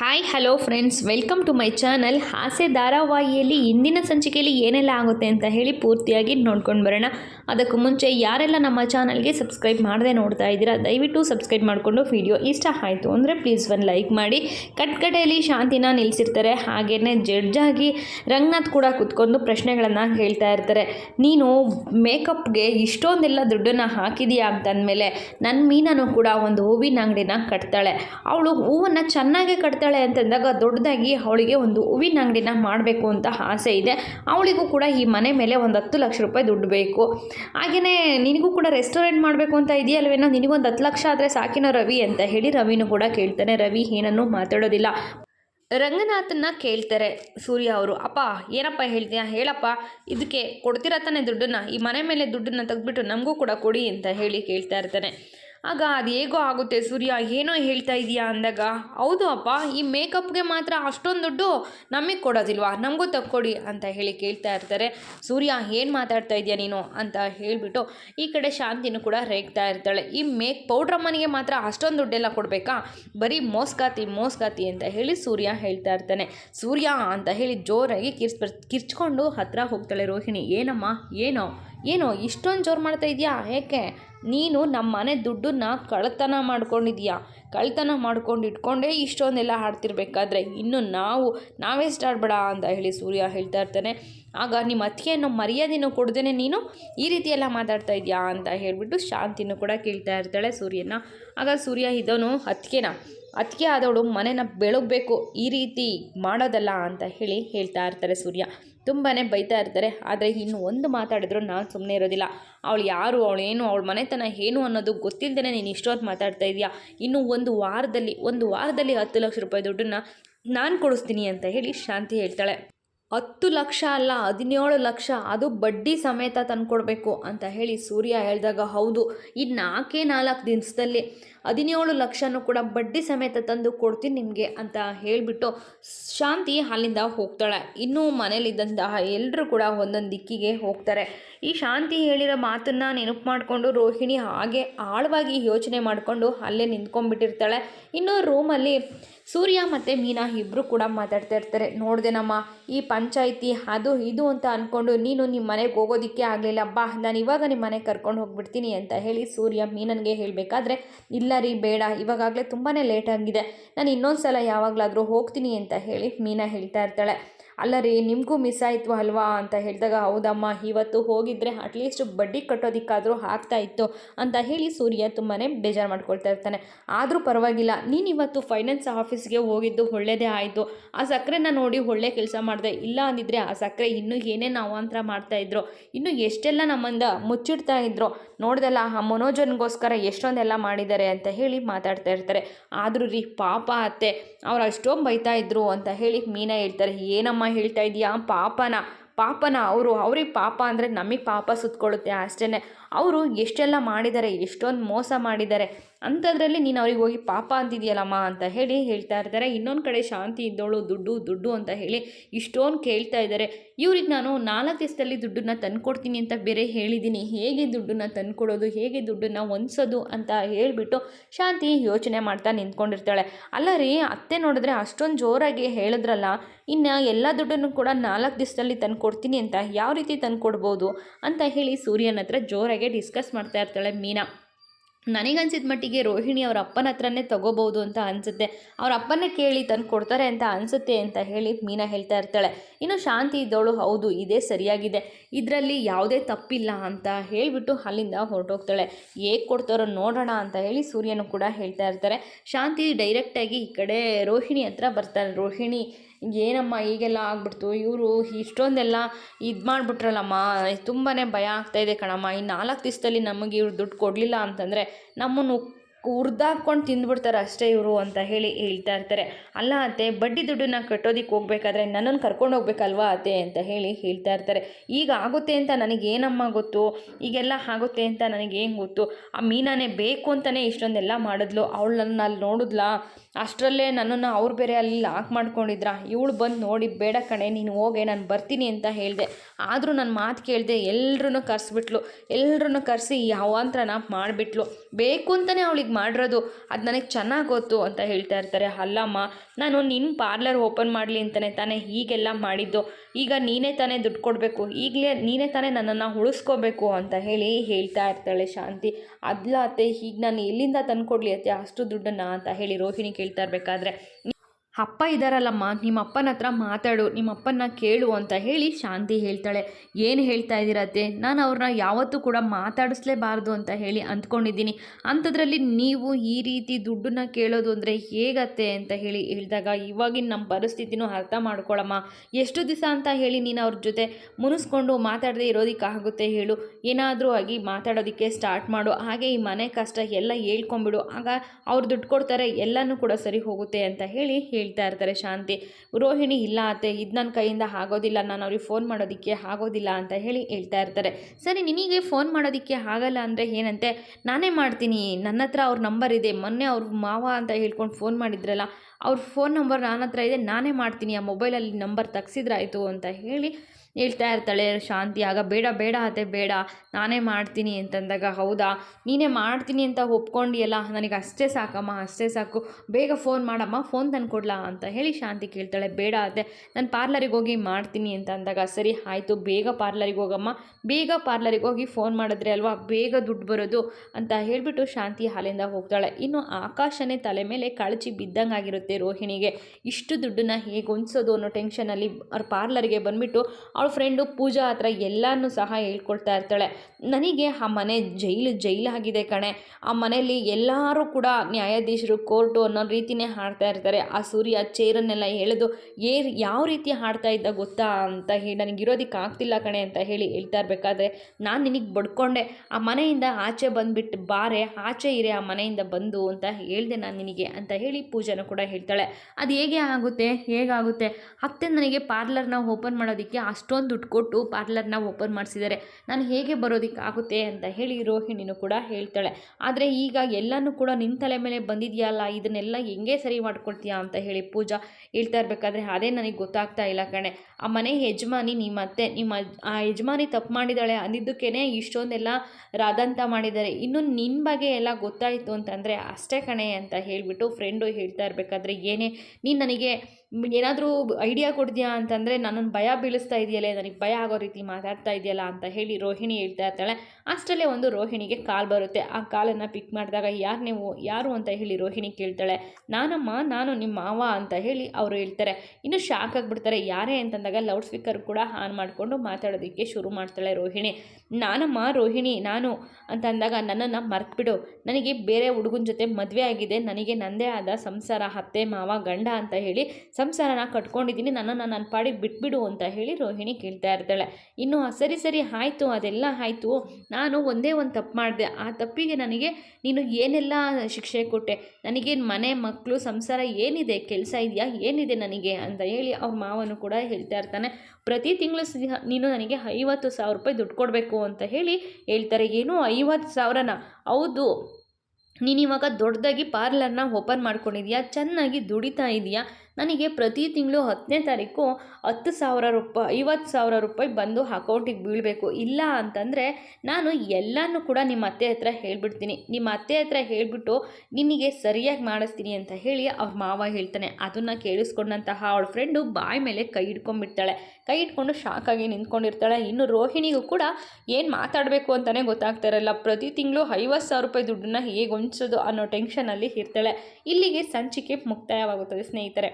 Hi hello friends welcome to my channel ಹಾಸೆ ಧಾರಾವಾಹಿಯಲ್ಲಿ ಇಂದಿನ ಸಂಚಿಕೆಯಲ್ಲಿ ಏನೆಲ್ಲ ಆಗುತ್ತೆ ಅಂತ ಹೇಳಿ ಪೂರ್ತಿಯಾಗಿ ನೋಡ್ಕೊಂಡು ಬರೋಣ. ಅದಕ್ಕೂ ಮುಂಚೆ ಯಾರೆಲ್ಲ ನಮ್ಮ ಚಾನಲ್ಗೆ ಸಬ್ಸ್ಕ್ರೈಬ್ ಮಾಡದೆ ನೋಡ್ತಾ ಇದ್ದೀರಾ, ದಯವಿಟ್ಟು ಸಬ್ಸ್ಕ್ರೈಬ್ ಮಾಡಿಕೊಂಡು ವಿಡಿಯೋ ಇಷ್ಟ ಆಯಿತು ಅಂದರೆ ಪ್ಲೀಸ್ ಒಂದು ಲೈಕ್ ಮಾಡಿ. ಕಟ್ಕಡೆಯಲ್ಲಿ ಶಾಂತಿನ ನಿಲ್ಲಿಸಿರ್ತಾರೆ ಹಾಗೆಯೇ ಜಡ್ಜಾಗಿ ರಂಗನಾಥ್ ಕೂಡ ಕುತ್ಕೊಂಡು ಪ್ರಶ್ನೆಗಳನ್ನು ಹೇಳ್ತಾ ಇರ್ತಾರೆ. ನೀನು ಮೇಕಪ್ಗೆ ಇಷ್ಟೊಂದೆಲ್ಲ ದುಡ್ಡನ್ನು ಹಾಕಿದೀಯಾ ಅಂತಂದಮೇಲೆ ನನ್ನ ಮೀನನು ಕೂಡ ಒಂದು ಹೂವಿನ ಅಂಗಡಿನ ಕಟ್ತಾಳೆ. ಅವಳು ಹೂವನ್ನು ಚೆನ್ನಾಗೇ ಕಟ್ತಾಳೆ ಅಂತಂದಾಗ ದೊಡ್ಡದಾಗಿ ಅವಳಿಗೆ ಒಂದು ಹೂವಿನ ಅಂಗಡಿನ ಮಾಡಬೇಕು ಅಂತ ಆಸೆ ಇದೆ. ಅವಳಿಗೂ ಕೂಡ ಈ ಮನೆ ಮೇಲೆ ಒಂದು ಹತ್ತು ಲಕ್ಷ ರೂಪಾಯಿ ದುಡ್ಡು ಬೇಕು. ಹಾಗೆಯೇ ನಿನಗೂ ಕೂಡ ರೆಸ್ಟೋರೆಂಟ್ ಮಾಡಬೇಕು ಅಂತ ಇದೆಯಲ್ವೇನೋ? ನಿನಗೊಂದು ಹತ್ತು ಲಕ್ಷ ಆದರೆ ಸಾಕಿನೋ ರವಿ ಅಂತ ಹೇಳಿ ರವಿನೂ ಕೂಡ ಕೇಳ್ತಾನೆ. ರವಿ ಏನನ್ನೂ ಮಾತಾಡೋದಿಲ್ಲ. ರಂಗನಾಥನ್ನ ಕೇಳ್ತಾರೆ ಸೂರ್ಯ ಅವರು, ಅಪ್ಪ, ಏನಪ್ಪ ಹೇಳ್ತೀಯಾ? ಹೇಳಪ್ಪ. ಇದಕ್ಕೆ ಕೊಡ್ತಿರತ್ತಾನೆ ದುಡ್ಡನ್ನ? ಈ ಮನೆ ಮೇಲೆ ದುಡ್ಡನ್ನು ತೆಗೆದ್ಬಿಟ್ಟು ನಮಗೂ ಕೂಡ ಕೊಡಿ ಅಂತ ಹೇಳಿ ಕೇಳ್ತಾ ಇರ್ತಾನೆ. ಆಗ ಅದು ಹೇಗೋ ಆಗುತ್ತೆ ಸೂರ್ಯ, ಏನೋ ಹೇಳ್ತಾ ಇದೀಯಾ ಅಂದಾಗ, ಹೌದು ಅಪ್ಪ, ಈ ಮೇಕಪ್ಗೆ ಮಾತ್ರ ಅಷ್ಟೊಂದು ದುಡ್ಡು ನಮಗೆ ಕೊಡೋದಿಲ್ವಾ? ನಮಗೂ ತಕ್ಕೊಡಿ ಅಂತ ಹೇಳಿ ಕೇಳ್ತಾ ಇರ್ತಾರೆ. ಸೂರ್ಯ, ಏನು ಮಾತಾಡ್ತಾ ಇದೆಯಾ ನೀನು? ಅಂತ ಹೇಳಿಬಿಟ್ಟು ಈ ಕಡೆ ಶಾಂತಿನೂ ಕೂಡ ರೇಗ್ತಾ ಇರ್ತಾಳೆ. ಈ ಮೇಕ್ ಪೌಡ್ರಮ್ಮನಿಗೆ ಮಾತ್ರ ಅಷ್ಟೊಂದು ದುಡ್ಡೆಲ್ಲ ಕೊಡಬೇಕಾ? ಬರೀ ಮೋಸ್ಕಾತಿ ಮೋಸ್ಕಾತಿ ಅಂತ ಹೇಳಿ ಸೂರ್ಯ ಹೇಳ್ತಾ ಇರ್ತಾನೆ. ಸೂರ್ಯ ಅಂತ ಹೇಳಿ ಜೋರಾಗಿ ಕಿರ್ಸ್, ಕಿರ್ಚ್ಕೊಂಡು ಹತ್ರ ಹೋಗ್ತಾಳೆ ರೋಹಿಣಿ. ಏನಮ್ಮ? ಏನೋ? ಏನೋ ಇಷ್ಟೊಂದು ಜೋರು ಮಾಡ್ತಾ ಇದೆಯಾ? ಏಕೆ? ನೀನು ನಮ್ಮ ಮನೆ ದುಡ್ಡನ್ನ ಕಳ್ತನ ಮಾಡ್ಕೊಂಡಿದ್ಯಾ? ಕಳ್ತನ ಮಾಡ್ಕೊಂಡು ಇಟ್ಕೊಂಡೇ ಇಷ್ಟೊಂದೆಲ್ಲ ಆಡ್ತಿರ್ಬೇಕಾದ್ರೆ ಇನ್ನು ನಾವು, ನಾವೇ ಸ್ಟಾರ್ಟ್ ಅಂತ ಹೇಳಿ ಸೂರ್ಯ ಹೇಳ್ತಾ ಇರ್ತಾನೆ. ಆಗ ನಿಮ್ಮ ಅತ್ತಿಗೆಯನ್ನು ಮರ್ಯಾದೆನೂ ಕೊಡ್ದೇನೆ ನೀನು ಈ ರೀತಿ ಎಲ್ಲ ಮಾತಾಡ್ತಾ ಇದೆಯಾ ಅಂತ ಹೇಳಿಬಿಟ್ಟು ಶಾಂತಿನೂ ಕೂಡ ಕೇಳ್ತಾ ಇರ್ತಾಳೆ ಸೂರ್ಯನ. ಆಗ ಸೂರ್ಯ ಇದವನು ಅತ್ತಿಗೆನ. ಅತ್ತಿಗೆ ಆದವಳು ಮನೆನ ಬೆಳಗಬೇಕು, ಈ ರೀತಿ ಮಾಡೋದಲ್ಲ ಅಂತ ಹೇಳಿ ಹೇಳ್ತಾ ಇರ್ತಾರೆ ಸೂರ್ಯ. ತುಂಬಾ ಬೈತಾ ಇರ್ತಾರೆ. ಆದರೆ ಇನ್ನು ಒಂದು ಮಾತಾಡಿದ್ರು ನಾನು ಸುಮ್ಮನೆ ಇರೋದಿಲ್ಲ. ಅವಳು ಯಾರು, ಅವಳು ಏನು, ಅವಳ ಮನೆತನ ಏನು ಅನ್ನೋದು ಗೊತ್ತಿಲ್ಲದೇ ನೀನು ಇಷ್ಟೊತ್ತು ಮಾತಾಡ್ತಾ ಇದೆಯಾ? ಇನ್ನು ಒಂದು ವಾರದಲ್ಲಿ ಒಂದು ವಾರದಲ್ಲಿ ಹತ್ತು ಲಕ್ಷ ರೂಪಾಯಿ ದುಡ್ಡನ್ನು ನಾನು ಕೊಡಿಸ್ತೀನಿ ಅಂತ ಹೇಳಿ ಶಾಂತಿ ಹೇಳ್ತಾಳೆ. ಹತ್ತು ಲಕ್ಷ ಅಲ್ಲ, ಹದಿನೇಳು ಲಕ್ಷ, ಅದು ಬಡ್ಡಿ ಸಮೇತ ತಂದ್ಕೊಡ್ಬೇಕು ಅಂತ ಹೇಳಿ ಸೂರ್ಯ ಹೇಳಿದಾಗ ಹೌದು. ಈ ನಾಲ್ಕೇ ನಾಲ್ಕು ದಿವಸದಲ್ಲಿ ಹದಿನೇಳು ಲಕ್ಷನೂ ಕೂಡ ಬಡ್ಡಿ ಸಮೇತ ತಂದು ಕೊಡ್ತೀನಿ ನಿಮಗೆ ಅಂತ ಹೇಳಿಬಿಟ್ಟು ಶಾಂತಿ ಅಲ್ಲಿಂದ ಹೋಗ್ತಾಳೆ. ಇನ್ನೂ ಮನೇಲಿದ್ದಂತಹ ಎಲ್ಲರೂ ಕೂಡ ಒಂದೊಂದು ದಿಕ್ಕಿಗೆ ಹೋಗ್ತಾರೆ. ಈ ಶಾಂತಿ ಹೇಳಿರೋ ಮಾತನ್ನು ನೆನಪು ಮಾಡಿಕೊಂಡು ರೋಹಿಣಿ ಹಾಗೆ ಆಳವಾಗಿ ಯೋಚನೆ ಮಾಡಿಕೊಂಡು ಅಲ್ಲೇ ನಿಂತ್ಕೊಂಡ್ಬಿಟ್ಟಿರ್ತಾಳೆ. ಇನ್ನು ರೂಮಲ್ಲಿ ಸೂರ್ಯ ಮತ್ತು ಮೀನಾ ಇಬ್ಬರು ಕೂಡ ಮಾತಾಡ್ತಾ ಇರ್ತಾರೆ. ನೋಡ್ದೇನಮ್ಮ ಈ ಪಂಚಾಯಿತಿ ಅದು ಇದು ಅಂತ ಅಂದ್ಕೊಂಡು ನೀನು ನಿಮ್ಮ ಮನೆಗೆ ಹೋಗೋದಕ್ಕೆ ಆಗಲಿಲ್ಲ. ಬಾ, ನಾನು ಇವಾಗ ನಿಮ್ಮ ಮನೆಗೆ ಕರ್ಕೊಂಡು ಹೋಗ್ಬಿಡ್ತೀನಿ ಅಂತ ಹೇಳಿ ಸೂರ್ಯ ಮೀನನ್ಗೆ ಹೇಳಬೇಕಾದ್ರೆ, ಇಲ್ಲ ರೀ ಬೇಡ, ಇವಾಗಾಗಲೇ ತುಂಬಾ ಲೇಟ್ ಆಗಿದೆ. ನಾನು ಇನ್ನೊಂದು ಸಲ ಯಾವಾಗಲಾದರೂ ಹೋಗ್ತೀನಿ ಅಂತ ಹೇಳಿ ಮೀನಾ ಹೇಳ್ತಾ ಇರ್ತಾಳೆ. ಅಲ್ಲ ರೀ, ನಿಮಗೂ ಮಿಸ್ ಆಯಿತು ಅಲ್ವಾ ಅಂತ ಹೇಳಿದಾಗ, ಹೌದಮ್ಮ, ಇವತ್ತು ಹೋಗಿದ್ರೆ ಅಟ್ಲೀಸ್ಟ್ ಬಡ್ಡಿ ಕಟ್ಟೋದಕ್ಕಾದರೂ ಆಗ್ತಾ ಇತ್ತು ಅಂತ ಹೇಳಿ ಸೂರ್ಯ ತುಂಬಾ ಬೇಜಾರು ಮಾಡ್ಕೊಳ್ತಾ ಇರ್ತಾನೆ. ಆದರೂ ಪರವಾಗಿಲ್ಲ, ನೀನು ಇವತ್ತು ಫೈನಾನ್ಸ್ ಆಫೀಸ್ಗೆ ಹೋಗಿದ್ದು ಒಳ್ಳೆಯದೇ ಆಯಿತು. ಆ ಸಕ್ಕರೆನ ನೋಡಿ ಒಳ್ಳೆ ಕೆಲಸ ಮಾಡಿದೆ. ಇಲ್ಲ ಅಂದಿದ್ರೆ ಆ ಸಕ್ಕರೆ ಇನ್ನೂ ಏನೇನು ಅವಾಂತರ ಮಾಡ್ತಾಯಿದ್ರು ಇನ್ನೂ ಎಷ್ಟೆಲ್ಲ ನಮ್ಮಂದ ಮುಚ್ಚಿಡ್ತಾ ಇದ್ರು. ನೋಡ್ದಲ್ಲ, ಆ ಮನೋಜನ್ಗೋಸ್ಕರ ಎಷ್ಟೊಂದೆಲ್ಲ ಮಾಡಿದ್ದಾರೆ ಅಂತ ಹೇಳಿ ಮಾತಾಡ್ತಾ ಇರ್ತಾರೆ. ಆದರೂ ರೀ, ಪಾಪ ಅತ್ತೆ, ಅವ್ರು ಅಷ್ಟೊಂದು ಬೈತಾ ಇದ್ರು ಅಂತ ಹೇಳಿ ಮೀನಾ ಹೇಳ್ತಾರೆ, ಏನಮ್ಮ ಹೇಳ್ತಾ ಇದೀಯಾ, ಪಾಪನ ಪಾಪನ ಅವರು, ಅವ್ರಿಗೆ ಪಾಪ ಅಂದರೆ ನಮಗೆ ಪಾಪ ಸುತ್ಕೊಳ್ಳುತ್ತೆ ಅಷ್ಟೇ ಅವರು ಎಷ್ಟೆಲ್ಲ ಮಾಡಿದ್ದಾರೆ ಎಷ್ಟೊಂದು ಮೋಸ ಮಾಡಿದ್ದಾರೆ ಅಂಥದ್ರಲ್ಲಿ ನೀನು ಅವ್ರಿಗೆ ಹೋಗಿ ಪಾಪ ಅಂತಿದೆಯಲ್ಲಮ್ಮ ಅಂತ ಹೇಳಿ ಹೇಳ್ತಾ ಇರ್ತಾರೆ. ಇನ್ನೊಂದು ಕಡೆ ಶಾಂತಿ ಇದ್ದವಳು, ದುಡ್ಡು ದುಡ್ಡು ಅಂತ ಹೇಳಿ ಇಷ್ಟೊಂದು ಕೇಳ್ತಾ ಇದ್ದಾರೆ ಇವ್ರಿಗೆ ನಾನು ನಾಲ್ಕು ದಿವಸದಲ್ಲಿ ದುಡ್ಡನ್ನ ತಂದ್ಕೊಡ್ತೀನಿ ಅಂತ ಬೇರೆ ಹೇಳಿದ್ದೀನಿ ಹೇಗೆ ದುಡ್ಡನ್ನ ತಂದುಕೊಡೋದು, ಹೇಗೆ ದುಡ್ಡನ್ನ ಹೊಂದಿಸೋದು ಅಂತ ಹೇಳಿಬಿಟ್ಟು ಶಾಂತಿ ಯೋಚನೆ ಮಾಡ್ತಾ ನಿಂತ್ಕೊಂಡಿರ್ತಾಳೆ. ಅಲ್ಲ ರೀ, ಅತ್ತೆ ನೋಡಿದ್ರೆ ಅಷ್ಟೊಂದು ಜೋರಾಗಿ ಹೇಳಿದ್ರಲ್ಲ, ಇನ್ನು ಎಲ್ಲ ದುಡ್ಡನ್ನು ಕೂಡ ನಾಲ್ಕು ದಿವಸದಲ್ಲಿ ತಂದು ಕೊಡ್ತೀನಿ ಅಂತ ಯಾವ ರೀತಿ ತಂದು ಕೊಡ್ಬೋದು ಅಂತ ಹೇಳಿ ಸೂರ್ಯನ ಹತ್ರ ಜೋರಾಗೆ ಡಿಸ್ಕಸ್ ಮಾಡ್ತಾ ಇರ್ತಾಳೆ ಮೀನಾ. ನನಗನ್ಸಿದ ಮಟ್ಟಿಗೆ ರೋಹಿಣಿ ಅವ್ರ ಅಪ್ಪನ ಹತ್ರನೇ ತಗೋಬೋದು ಅಂತ ಅನಿಸುತ್ತೆ. ಅವ್ರ ಅಪ್ಪನೇ ಕೇಳಿ ತಂದು ಕೊಡ್ತಾರೆ ಅಂತ ಅನಿಸುತ್ತೆ ಅಂತ ಹೇಳಿ ಮೀನಾ ಹೇಳ್ತಾ ಇರ್ತಾಳೆ. ಇನ್ನು ಶಾಂತಿ ಇದ್ದವಳು ಹೌದು, ಇದೇ ಸರಿಯಾಗಿದೆ. ಇದರಲ್ಲಿ ಯಾವುದೇ ತಪ್ಪಿಲ್ಲ ಅಂತ ಹೇಳಿಬಿಟ್ಟು ಅಲ್ಲಿಂದ ಹೊರಟೋಗ್ತಾಳೆ. ಹೇಗೆ ಕೊಡ್ತಾರೋ ನೋಡೋಣ ಅಂತ ಹೇಳಿ ಸೂರ್ಯನು ಕೂಡ ಹೇಳ್ತಾ ಇರ್ತಾರೆ. ಶಾಂತಿ ಡೈರೆಕ್ಟಾಗಿ ಈ ಕಡೆ ರೋಹಿಣಿ ಹತ್ರ ಬರ್ತಾರೆ ರೋಹಿಣಿ ಏನಮ್ಮ ಈಗೆಲ್ಲ ಆಗ್ಬಿಡ್ತು? ಇವರು ಇಷ್ಟೊಂದೆಲ್ಲ ಇದು ಮಾಡಿಬಿಟ್ರಲ್ಲಮ್ಮ. ತುಂಬಾ ಭಯ ಆಗ್ತಾಯಿದೆ ಕಣಮ್ಮ. ಈ ನಾಲ್ಕು ದಿವಸದಲ್ಲಿ ನಮಗೆ ಇವ್ರು ದುಡ್ಡು ಕೊಡಲಿಲ್ಲ ಅಂತಂದರೆ ನಮ್ಮನ್ನು ಹುರ್ದಾಕೊಂಡು ತಿಂದ್ಬಿಡ್ತಾರೆ ಅಷ್ಟೇ ಇವರು ಅಂತ ಹೇಳಿ ಹೇಳ್ತಾ ಇರ್ತಾರೆ. ಅಲ್ಲ ಅತ್ತೆ, ಬಡ್ಡಿ ದುಡ್ಡನ್ನ ಕಟ್ಟೋದಕ್ಕೆ ಹೋಗ್ಬೇಕಾದ್ರೆ ನನ್ನನ್ನು ಕರ್ಕೊಂಡು ಹೋಗ್ಬೇಕಲ್ವಾ ಅತ್ತೆ ಅಂತ ಹೇಳಿ ಹೇಳ್ತಾ ಇರ್ತಾರೆ. ಈಗ ಆಗುತ್ತೆ ಅಂತ ನನಗೇನಮ್ಮ ಗೊತ್ತು? ಈಗೆಲ್ಲ ಆಗುತ್ತೆ ಅಂತ ನನಗೇನು ಗೊತ್ತು? ಆ ಮೀನಾನೇ ಬೇಕು ಅಂತಲೇ ಇಷ್ಟೊಂದೆಲ್ಲ ಮಾಡಿದ್ಲು. ಅವಳು ನನ್ನ ಅಲ್ಲಿ ನೋಡಿದ್ಲಾ? ಅಷ್ಟರಲ್ಲೇ ನನ್ನನ್ನು ಅವ್ರು ಬೇರೆ ಅಲ್ಲಿ ಲಾಕ್ ಮಾಡ್ಕೊಂಡಿದ್ರ. ಇವಳು ಬಂದು ನೋಡಿ, ಬೇಡ ಕಣೆ, ನೀನು ಹೋಗೆ ನಾನು ಬರ್ತೀನಿ ಅಂತ ಹೇಳಿದೆ. ಆದರೂ ನನ್ನ ಮಾತು ಕೇಳಿದೆ ಎಲ್ಲರೂ ಕರೆಸ್ಬಿಟ್ಲು. ಎಲ್ಲರೂ ಕರೆಸಿ ಯಾವಾಂತ್ರನ ಮಾಡಿಬಿಟ್ಲು. ಬೇಕು ಅಂತಲೇ ಅವಳಿಗೆ ಮಾಡಿರೋದು. ಅದು ನನಗೆ ಚೆನ್ನಾಗಿ ಗೊತ್ತು ಅಂತ ಹೇಳ್ತಾ ಇರ್ತಾರೆ. ಅಲ್ಲಮ್ಮ, ನಾನು ನಿನ್ನ ಪಾರ್ಲರ್ ಓಪನ್ ಮಾಡಲಿ ಅಂತಲೇ ತಾನೇ ಹೀಗೆಲ್ಲ ಮಾಡಿದ್ದು. ಈಗ ನೀನೇ ತಾನೇ ದುಡ್ಡು ಕೊಡಬೇಕು. ಈಗಲೇ ನೀನೇ ತಾನೇ ನನ್ನನ್ನು ಉಳಿಸ್ಕೋಬೇಕು ಅಂತ ಹೇಳಿ ಹೇಳ್ತಾ ಇರ್ತಾಳೆ ಶಾಂತಿ. ಅದ್ಲ ಅತ್ತೆ ಈಗ ನಾನು ಎಲ್ಲಿಂದ ತಂದ್ಕೊಡ್ಲಿ ಅತ್ತೆ, ಅಷ್ಟು ದುಡ್ಡನ್ನು? ಅಂತ ಹೇಳಿ ರೋಹಿಣಿ ಕೇಳ್ತಾ ಇರಬೇಕಾದ್ರೆ. ಅಪ್ಪ ಇದ್ದಾರಲ್ಲಮ್ಮ ನಿಮ್ಮ ಅಪ್ಪನ ಹತ್ರ ಮಾತಾಡು ನಿಮ್ಮ ಅಪ್ಪನ ಕೇಳು ಅಂತ ಹೇಳಿ ಶಾಂತಿ ಹೇಳ್ತಾಳೆ. ಏನು ಹೇಳ್ತಾ ಇದ್ದೀರತ್ತೆ ನಾನು ಅವ್ರನ್ನ ಯಾವತ್ತೂ ಕೂಡ ಮಾತಾಡಿಸ್ಲೇಬಾರ್ದು ಅಂತ ಹೇಳಿ ಅಂದ್ಕೊಂಡಿದ್ದೀನಿ. ಅಂಥದ್ರಲ್ಲಿ ನೀವು ಈ ರೀತಿ ದುಡ್ಡನ್ನ ಕೇಳೋದು ಅಂದರೆ ಹೇಗತ್ತೆ ಅಂತ ಹೇಳಿ ಹೇಳಿದಾಗ, ಇವಾಗಿನ ನಮ್ಮ ಪರಿಸ್ಥಿತಿನೂ ಅರ್ಥ ಮಾಡ್ಕೊಳ್ಳಮ್ಮ ಎಷ್ಟು ದಿವಸ ಅಂತ ಹೇಳಿ ನೀನು ಅವ್ರ ಜೊತೆ ಮುನಿಸ್ಕೊಂಡು ಮಾತಾಡದೆ ಇರೋದಕ್ಕಾಗುತ್ತೆ ಹೇಳು. ಏನಾದರೂ ಆಗಿ ಮಾತಾಡೋದಕ್ಕೆ ಸ್ಟಾರ್ಟ್ ಮಾಡು. ಹಾಗೆ ಈ ಮನೆ ಕಷ್ಟ ಎಲ್ಲ ಹೇಳ್ಕೊಂಬಿಡು ಆಗ ಅವ್ರು ದುಡ್ಡು ಕೊಡ್ತಾರೆ, ಎಲ್ಲನೂ ಕೂಡ ಸರಿ ಹೋಗುತ್ತೆ ಅಂತ ಹೇಳಿ ಹೇಳ್ತಾ ಇರ್ತಾರೆ, ಶಾಂತಿ, ರೋಹಿಣಿ ಇಲ್ಲ ಅತ್ತೆ, ಇದು ನನ್ನ ಕೈಯಿಂದ ಆಗೋದಿಲ್ಲ, ನಾನು ಅವ್ರಿಗೆ ಫೋನ್ ಮಾಡೋದಕ್ಕೆ ಆಗೋದಿಲ್ಲ ಅಂತ ಹೇಳಿ ಹೇಳ್ತಾ ಇರ್ತಾರೆ. ಸರಿ, ನಿನಗೆ ಫೋನ್ ಮಾಡೋದಕ್ಕೆ ಆಗಲ್ಲ ಅಂದರೆ ಏನಂತೆ? ನಾನೇ ಮಾಡ್ತೀನಿ, ನನ್ನ ಹತ್ರ ಅವ್ರ ನಂಬರ್ ಇದೆ, ಮೊನ್ನೆ ಅವ್ರ ಮಾವ ಅಂತ ಹೇಳ್ಕೊಂಡು ಫೋನ್ ಮಾಡಿದ್ರಲ್ಲ, ಅವ್ರ ಫೋನ್ ನಂಬರ್ ನನ್ನ ಹತ್ರ ಇದೆ, ನಾನೇ ಮಾಡ್ತೀನಿ, ಆ ಮೊಬೈಲಲ್ಲಿ ನಂಬರ್ ತೆಗ್ಸಿದ್ರಾಯಿತು ಅಂತ ಹೇಳಿ ಹೇಳ್ತಾ ಇರ್ತಾಳೆ, ಶಾಂತಿ, ಆಗ ಬೇಡ ಬೇಡ ಅತ್ತೆ, ಬೇಡ. ನಾನೇ ಮಾಡ್ತೀನಿ. ಅಂತಂದಾಗ, ಹೌದಾ? ನೀನೇ ಮಾಡ್ತೀನಿ ಅಂತ ಒಪ್ಕೊಂಡಿಯಲ್ಲ? ನನಗೆ ಅಷ್ಟೇ ಸಾಕಮ್ಮ, ಅಷ್ಟೇ ಸಾಕು. ಬೇಗ ಫೋನ್ ಮಾಡಮ್ಮ, ಫೋನ್ ತಂದು ಕೊಡ್ಲಾ ಅಂತ ಹೇಳಿ ಶಾಂತಿ ಕೇಳ್ತಾಳೆ, ಬೇಡ ಅತ್ತೆ. ನಾನು ಪಾರ್ಲರಿಗೆ ಹೋಗಿ ಮಾಡ್ತೀನಿ. ಅಂತ ಅಂದಾಗ, ಸರಿ, ಆಯಿತು. ಬೇಗ ಪಾರ್ಲರಿಗೆ ಹೋಗಮ್ಮ. ಬೇಗ ಪಾರ್ಲರಿಗೆ ಹೋಗಿ ಫೋನ್ ಮಾಡಿದ್ರೆ ಅಲ್ವಾ? ಬೇಗ ದುಡ್ಡು ಬರೋದು. ಅಂತ ಹೇಳಿಬಿಟ್ಟು ಶಾಂತಿ ಹಾಲಿಂದ ಹೋಗ್ತಾಳೆ. ಇನ್ನು ಆಕಾಶನೇ ತಲೆ ಮೇಲೆ ಕಳಚಿ ಬಿದ್ದಂಗಾಗಿರುತ್ತೆ ರೋಹಿಣಿಗೆ. ಇಷ್ಟು ದುಡ್ಡನ್ನ ಹೇಗೆ ಹೊಂದಿಸೋದು ಅನ್ನೋ ಟೆನ್ಷನಲ್ಲಿ ಅವ್ರ ಪಾರ್ಲರ್ಗೆ ಬಂದುಬಿಟ್ಟು ಅವಳ ಫ್ರೆಂಡು ಪೂಜಾ ಹತ್ರ ಎಲ್ಲನೂ ಸಹ ಹೇಳ್ಕೊಳ್ತಾ ಇರ್ತಾಳೆ. ನನಗೆ ಆ ಮನೆ ಜೈಲು ಜೈಲಾಗಿದೆ ಕಣೆ. ಆ ಮನೆಯಲ್ಲಿ ಎಲ್ಲರೂ ಕೂಡ ನ್ಯಾಯಾಧೀಶರು, ಕೋರ್ಟು ಅನ್ನೋ ರೀತಿನೇ ಹಾಡ್ತಾ ಇರ್ತಾರೆ. ಆ ಸೂರ್ಯ ಚೇರನ್ನೆಲ್ಲ ಎಳೆದು ಏ ಯಾವ ರೀತಿ ಹಾಡ್ತಾ ಇದ್ದ ಗೊತ್ತಾ ಅಂತ ಹೇಳಿ, ನನಗಿರೋದಕ್ಕೆ ಆಗ್ತಿಲ್ಲ ಕಣೆ ಅಂತ ಹೇಳಿ ಹೇಳ್ತಾ ಇರಬೇಕಾದ್ರೆ ನಾನು ನಿನಗೆ ಬಡ್ಕೊಂಡೆ. ಆ ಮನೆಯಿಂದ ಆಚೆ ಬಂದುಬಿಟ್ಟು ಬಾರೆ, ಆಚೆ ಇರೆ, ಆ ಮನೆಯಿಂದ ಬಂದು ಅಂತ ಹೇಳಿದೆ ನಾನು ನಿನಗೆ ಅಂತ ಹೇಳಿ ಪೂಜಾನು ಕೂಡ ಹೇಳ್ತಾಳೆ. ಅದು ಹೇಗೆ ಆಗುತ್ತೆ? ಹೇಗಾಗುತ್ತೆ? ಅತ್ತೆ ನನಗೆ ಪಾರ್ಲರ್ನ ಓಪನ್ ಮಾಡೋದಕ್ಕೆ ಅಷ್ಟೊಂದು ದುಡ್ಡು ಕೊಟ್ಟು ಪಾರ್ಲರ್ನ ಓಪನ್ ಮಾಡಿಸಿದ್ದಾರೆ. ನಾನು ಹೇಗೆ ಬರೋದಕ್ಕೆ ಆಗುತ್ತೆ ಅಂತ ಹೇಳಿ ರೋಹಿಣಿನೂ ಕೂಡ ಹೇಳ್ತಾಳೆ. ಆದರೆ ಈಗ ಎಲ್ಲನೂ ಕೂಡ ನಿನ್ನ ತಲೆ ಮೇಲೆ ಬಂದಿದೆಯಲ್ಲ, ಇದನ್ನೆಲ್ಲ ಹೆಂಗೆ ಸರಿ ಮಾಡ್ಕೊಳ್ತೀಯಾ ಅಂತ ಹೇಳಿ ಪೂಜಾ ಹೇಳ್ತಾ ಇರಬೇಕಾದ್ರೆ ಅದೇ ನನಗೆ ಗೊತ್ತಾಗ್ತಾ ಇಲ್ಲ ಕಣೆ. ಆ ಮನೆ ಯಜಮಾನಿ ನಿಮ್ಮ ಅತ್ತೆ ನಿಮ್ಮ ಆ ಯಜಮಾನಿ ತಪ್ಪು ಮಾಡಿದ್ದಾಳೆ ಅಂದಿದ್ದಕ್ಕೇ ಇಷ್ಟೊಂದೆಲ್ಲ ರಾದಂತ ಮಾಡಿದ್ದಾರೆ. ಇನ್ನು ನಿನ್ನ ಬಗ್ಗೆ ಎಲ್ಲ ಗೊತ್ತಾಯಿತು ಅಂತಂದರೆ ಅಷ್ಟೇ ಕಣೆ ಅಂತ ಹೇಳಿಬಿಟ್ಟು ಫ್ರೆಂಡು ಹೇಳ್ತಾ ಇರಬೇಕಾದ್ರೆ ಏನೇ, ನೀನು ನನಗೆ ಏನಾದರೂ ಐಡಿಯಾ ಕೊಡ್ತೀಯಾ ಅಂತಂದರೆ ನನ್ನನ್ನು ಭಯ ಬೀಳಿಸ್ತಾ ಇದೆಯಲ್ಲ. ನನಗೆ ಭಯ ಆಗೋ ರೀತಿ ಮಾತಾಡ್ತಾ ಇದೆಯಲ್ಲ ಅಂತ ಹೇಳಿ ರೋಹಿಣಿ ಹೇಳ್ತಾ ಇರ್ತಾಳೆ. ಅಷ್ಟರಲ್ಲೇ ಒಂದು ರೋಹಿಣಿಗೆ ಕಾಲ್ ಬರುತ್ತೆ. ಆ ಕಾಲನ್ನು ಪಿಕ್ ಮಾಡಿದಾಗ ಯಾರು ನೀವು, ಯಾರು ಅಂತ ಹೇಳಿ ರೋಹಿಣಿ ಕೇಳ್ತಾಳೆ. ನಾನಮ್ಮ, ನಾನು ನಿಮ್ಮ ಮಾವ ಅಂತ ಹೇಳಿ ಅವರು ಹೇಳ್ತಾರೆ. ಇನ್ನು ಶಾಕ್ ಆಗಿಬಿಡ್ತಾರೆ. ಯಾರೇ ಅಂತಂದಾಗ ಲೌಡ್ ಸ್ಪೀಕರ್ ಕೂಡ ಆನ್ ಮಾಡಿಕೊಂಡು ಮಾತಾಡೋದಕ್ಕೆ ಶುರು ಮಾಡ್ತಾಳೆ ರೋಹಿಣಿ. ನಾನಮ್ಮ, ರೋಹಿಣಿ, ನಾನು ಅಂತ ಅಂದಾಗ ನನ್ನನ್ನು ಮರ್ತ್ಬಿಡು. ನನಗೆ ಬೇರೆ ಹುಡುಗನ ಜೊತೆ ಮದುವೆ ಆಗಿದೆ. ನನಗೆ ನನ್ನದೇ ಆದ ಸಂಸಾರ, ಅತ್ತೆ, ಮಾವ, ಗಂಡ ಅಂತ ಹೇಳಿ ಸಂಸಾರನ ಕಟ್ಕೊಂಡಿದ್ದೀನಿ. ನನ್ನನ್ನು ನನ್ನ ಪಾಡಿಗೆ ಬಿಟ್ಬಿಡು ಅಂತ ಹೇಳಿ ರೋಹಿಣಿ ಕೇಳ್ತಾ ಇರ್ತಾಳೆ. ಇನ್ನು, ಸರಿ ಸರಿ, ಆಯಿತು. ಅದೆಲ್ಲ ಆಯಿತು. ನಾನು ಒಂದೇ ಒಂದು ತಪ್ಪು ಮಾಡಿದೆ. ಆ ತಪ್ಪಿಗೆ ನನಗೆ ನೀನು ಏನೆಲ್ಲ ಶಿಕ್ಷೆ ಕೊಟ್ಟೆ? ನನಗೆ ಮನೆ ಮಕ್ಕಳು ಸಂಸಾರ ಏನಿದೆ? ಕೆಲಸ ಇದೆಯಾ? ಏನಿದೆ ನನಗೆ? ಅಂತ ಹೇಳಿ ಅವ್ರ ಮಾವನು ಕೂಡ ಹೇಳ್ತಾ ಇರ್ತಾನೆ. ಪ್ರತಿ ತಿಂಗಳು ನೀನು ನನಗೆ ಐವತ್ತು ಸಾವಿರ ರೂಪಾಯಿ ದುಡ್ಡು ಕೊಡಬೇಕು ಅಂತ ಹೇಳಿ ಹೇಳ್ತಾರೆ. ಏನು? ಐವತ್ತು ಸಾವಿರನ? ಹೌದು. ನೀನು ಇವಾಗ ದೊಡ್ಡದಾಗಿ ಪಾರ್ಲರ್ನ ಓಪನ್ ಮಾಡ್ಕೊಂಡಿದ್ಯಾ? ಚೆನ್ನಾಗಿ ದುಡಿತಾ ಇದೆಯಾ? ನನಗೆ ಪ್ರತಿ ತಿಂಗಳು ಹತ್ತನೇ ತಾರೀಕು ಹತ್ತು ಸಾವಿರ ರೂಪಾಯಿ, ಐವತ್ತು ಸಾವಿರ ರೂಪಾಯಿ ಬಂದು ಅಕೌಂಟಿಗೆ ಬೀಳಬೇಕು. ಇಲ್ಲ ಅಂತಂದರೆ ನಾನು ಎಲ್ಲನೂ ಕೂಡ ನಿಮ್ಮ ಅತ್ತೆ ಹತ್ರ ಹೇಳಿಬಿಡ್ತೀನಿ. ನಿಮ್ಮ ಅತ್ತೆ ಹತ್ರ ಹೇಳಿಬಿಟ್ಟು ನಿನಗೆ ಸರಿಯಾಗಿ ಮಾಡಿಸ್ತೀನಿ ಅಂತ ಹೇಳಿ ಅವ್ರ ಮಾವ ಹೇಳ್ತಾನೆ. ಅದನ್ನು ಕೇಳಿಸ್ಕೊಂಡಂತಹ ಅವಳ ಫ್ರೆಂಡು ಬಾಯಿ ಮೇಲೆ ಕೈ ಹಿಡ್ಕೊಂಡ್ಬಿಡ್ತಾಳೆ ಕೈ ಇಟ್ಕೊಂಡು ಶಾಕಾಗಿ ನಿಂತ್ಕೊಂಡಿರ್ತಾಳೆ. ಇನ್ನು ರೋಹಿಣಿಗೂ ಕೂಡ ಏನು ಮಾತಾಡಬೇಕು ಅಂತಲೇ ಗೊತ್ತಾಗ್ತಾ ಇರಲ್ಲ. ಪ್ರತಿ ತಿಂಗಳು ಐವತ್ತು ಸಾವಿರ ರೂಪಾಯಿ ದುಡ್ಡನ್ನ ಹೇಗೆ ಹೊಂಚೋದು ಅನ್ನೋ ಟೆನ್ಷನಲ್ಲಿ ಇರ್ತಾಳೆ. ಇಲ್ಲಿಗೆ ಸಂಚಿಕೆ ಮುಕ್ತಾಯವಾಗುತ್ತದೆ ಸ್ನೇಹಿತರೆ.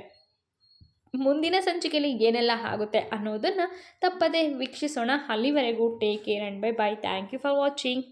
ಮುಂದಿನ ಸಂಚಿಕೆಯಲ್ಲಿ ಏನೆಲ್ಲ ಆಗುತ್ತೆ ಅನ್ನೋದನ್ನು ತಪ್ಪದೇ ವೀಕ್ಷಿಸೋಣ. ಅಲ್ಲಿವರೆಗೂ take care and bye bye thank you for watching